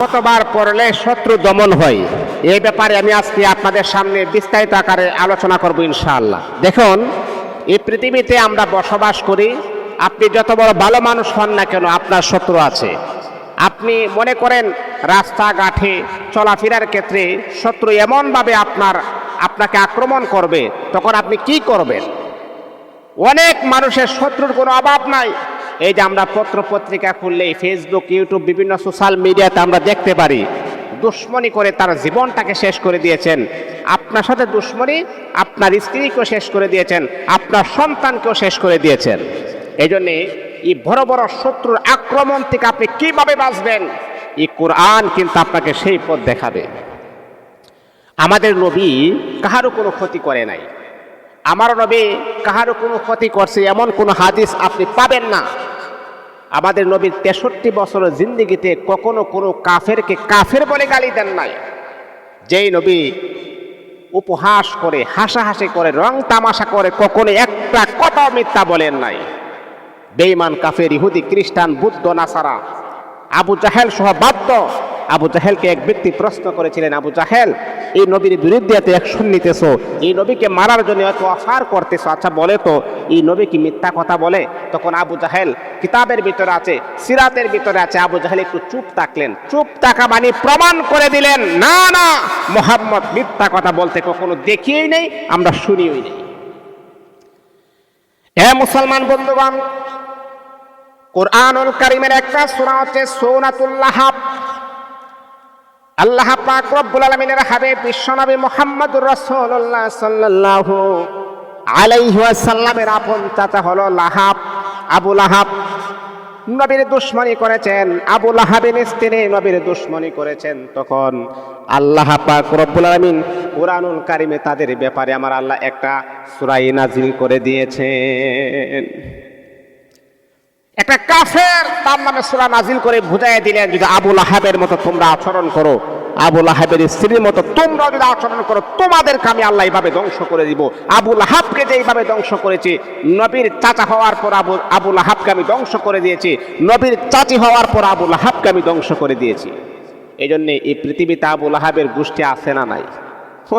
কতবার পড়লে শত্রু দমন হয়। এই ব্যাপারে আমি আজকে আপনাদের সামনে বিস্তারিত আকারে আলোচনা করব ইনশাআল্লাহ। দেখুন, এই পৃথিবীতে আমরা বসবাস করি। আপনি যত বড় ভালো মানুষ হন না কেন, আপনার শত্রু আছে। আপনি মনে করেন রাস্তাঘাটে চলাফেরার ক্ষেত্রে শত্রু এমনভাবে আপনার, আপনাকে আক্রমণ করবে, তখন আপনি কি করবেন? অনেক মানুষের শত্রুর কোনো অভাব নাই। এই যে আমরা পত্র পত্রিকা খুললে ফেসবুক ইউটিউব বিভিন্ন সোশ্যাল মিডিয়াতে আমরা দেখতে পারি, দুশ্মনী করে তার জীবনটাকে শেষ করে দিয়েছেন। আপনার সাথে দুশ্মনী, আপনার স্ত্রীকেও শেষ করে দিয়েছেন, আপনার সন্তানকেও শেষ করে দিয়েছেন। এই জন্যে এই বড় বড় শত্রুর আক্রমণ থেকে আপনি কীভাবে বাঁচবেন, এই কোরআন কিন্তু আপনাকে সেই পথ দেখাবে। আমাদের নবী কাহারও কোনো ক্ষতি করে নাই। আমার নবী কাহারও কোনো ক্ষতি করছে, এমন কোনো হাদিস আপনি পাবেন না। আমাদের নবীর তেষট্টি বছরের জিন্দিগিতে কখনো কোনো কাফেরকে কাফের বলে গালি দেন নাই। যেই নবী উপহাস করে, হাসাহাসি করে, রং তামাশা করে, কখনো একটা কথাও মিথ্যা বলেন নাই। বেঈমান, কাফের, ইহুদি, খ্রিস্টান, বুদ্ধ, নাসারা, আবু জাহেল সহ বাদ্য আবু জাহেলকে এক ব্যক্তি প্রশ্ন করেছিলেন, আবু জাহেল, এই নবীর বিরুদ্ধে এত অ্যাকশন নিতেছ? এই নবীকে মারার জন্য এত অফার করতেছ? আচ্ছা বলে তো এই নবী কি মিথ্যা কথা বলে, তখন আবু জাহেল কিতাবের ভিতরে আছে, সিরাতের ভিতরে আছে, আবু জাহেল একটু চুপ থাকলেন। চুপ থাকা মানে প্রমাণ করে দিলেন, না না, মোহাম্মদ মিথ্যা কথা বলতে কখনো দেখিয়েই নেই, আমরা শুনিওই নেই। এ মুসলমান বন্ধুগণ, কোরআনুল কারিমের একটা সূরা হচ্ছে সূরাতুল্লাহ আল্লাহ পাক রব্বুল আলামিনের হাবিব বিশ্বনবী মুহাম্মদুর রাসূলুল্লাহ সাল্লাল্লাহু আলাইহি ওয়াসাল্লামের আপন চাচা হলো লাহাব, আবু লাহাব। নবীর দুশ্মনী করেছেন, আবু লাহাবের স্ত্রী নবীর দুশ্মনী করেছেন তখন। আল্লাহ পাক রব্বুল আলামিন কোরআনুল কারিমে তাদের ব্যাপারে আমার আল্লাহ একটা সুরাই নাজিল করে দিয়েছেন। একটা কাফের তার নামে সুরা নাজিল করে বুঝাই দিলেন, যদি আবুল আহাবের মতো তোমরা আচরণ করো আবুল আহাবের স্ত্রীর মতো তোমরা যদি আচরণ করো, তোমাদেরকে আমি আল্লাহ এইভাবে ধ্বংস করে দিব। আবুল আহাবকে যে এইভাবে ধ্বংস করেছি, নবীর চাচা হওয়ার পর আবু আবুল আহাবকে আমি ধ্বংস করে দিয়েছি, নবীর চাচি হওয়ার পর আবুল আহাবকে আমি ধ্বংস করে দিয়েছি। এই জন্যে এই পৃথিবীতে আবুল আহাবের গোষ্ঠী আছে না নাই?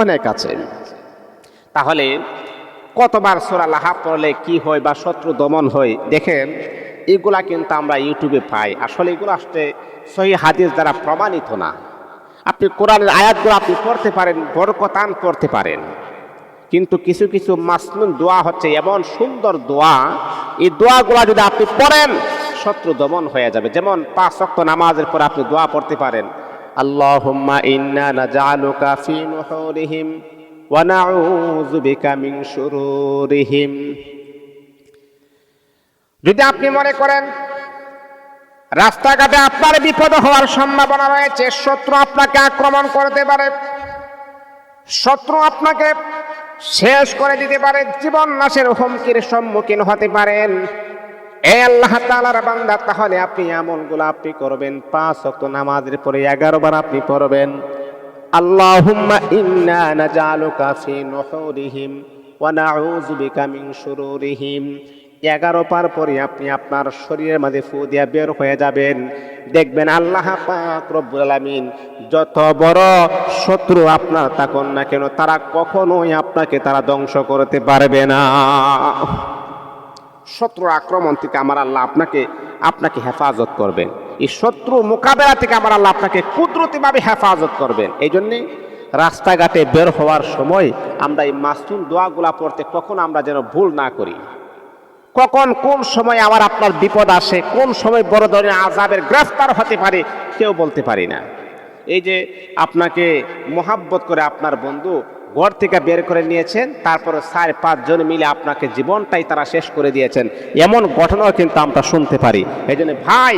অনেক আছে। তাহলে কতবার সোরা লাহাব পড়লে কি হয় বা শত্রু দমন হয়, দেখেন, এগুলা কিন্তু আমরা ইউটিউবে পাই। আসলে এগুলো আসতে সহি হাদিস দ্বারা প্রমাণিত না। আপনি কোরআনের আয়াতগুলো আপনি পড়তে পারেন, বরকতান পড়তে পারেন। কিন্তু কিছু কিছু মাসনুন দোয়া হচ্ছে, এমন সুন্দর দোয়া, এই দোয়াগুলা যদি আপনি পড়েন, শত্রু দমন হয়ে যাবে। যেমন পাঁচ শক্ত নামাজের পর আপনি দোয়া পড়তে পারেন শুরুরিহিম যদি আপনি মনে করেন রাস্তাঘাটে আপনার বিপদ হওয়ার সম্ভাবনা রয়েছে। শত্রু আপনাকে আক্রমণ করতে পারে। শত্রু আপনাকে শেষ করে দিতে পারে। জীবন নাশের হুমকির সম্মুখীন হতে পারেন। এ আল্লাহ তাআলার বান্দা, তাহলে আপনি আমলগুলো আপনি করবেন। পাঁচ ওয়াক্ত নামাজের পরে এগারো বার আপনি পড়বেন। আল্লাহুম্মা ইন্না নাজআলুকা ফি নুহুরিহিম ওয়া নাউযু বিকা মিন শুরুরিহিম। এগারো পার পরে আপনি আপনার শরীরের মাঝে ফু দিয়া বের হয়ে যাবেন। দেখবেন আল্লাহ পাক রব্বুল যত বড় শত্রু আপনার থাকুন না কেন তারা কখনোই আপনাকে তারা ধ্বংস করতে পারবে না। শত্রু আক্রমণ থেকে আমার আল্লাহ আপনাকে আপনাকে হেফাজত করবেন। এই শত্রু মোকাবেলা থেকে আমার আল্লাহ আপনাকে কুদরতিভাবে হেফাজত করবেন। এই জন্যে রাস্তাঘাটে বের হওয়ার সময় আমরা এই মাসুম দোয়াগুলা পড়তে কখন আমরা যেন ভুল না করি। কখন কোন সময় আমার আপনার বিপদ আসে, কোন সময় বড় ধরনের আজাবের গ্রেফতার হতে পারে, কেউ বলতে পারি না। এই যে আপনাকে মোহাব্বত করে আপনার বন্ধু ঘর থেকে বের করে নিয়েছেন, তারপরে সাড়ে পাঁচজন মিলে আপনাকে জীবনটাই তারা শেষ করে দিয়েছেন, এমন ঘটনাও কিন্তু আমরা শুনতে পারি। এই ভাই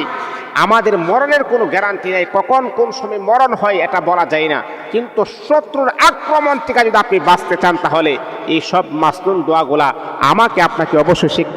আমাদের মরণের কোনো গ্যারান্টি নেই। কখন কোন সময় মরণ হয় এটা বলা যায় না। কিন্তু শত্রুর আক্রমণ থেকে যদি আপনি বাঁচতে চান তাহলে এই সব মাসনুন দোয়াগুলা আমাকে আপনাকে অবশ্যই শিখ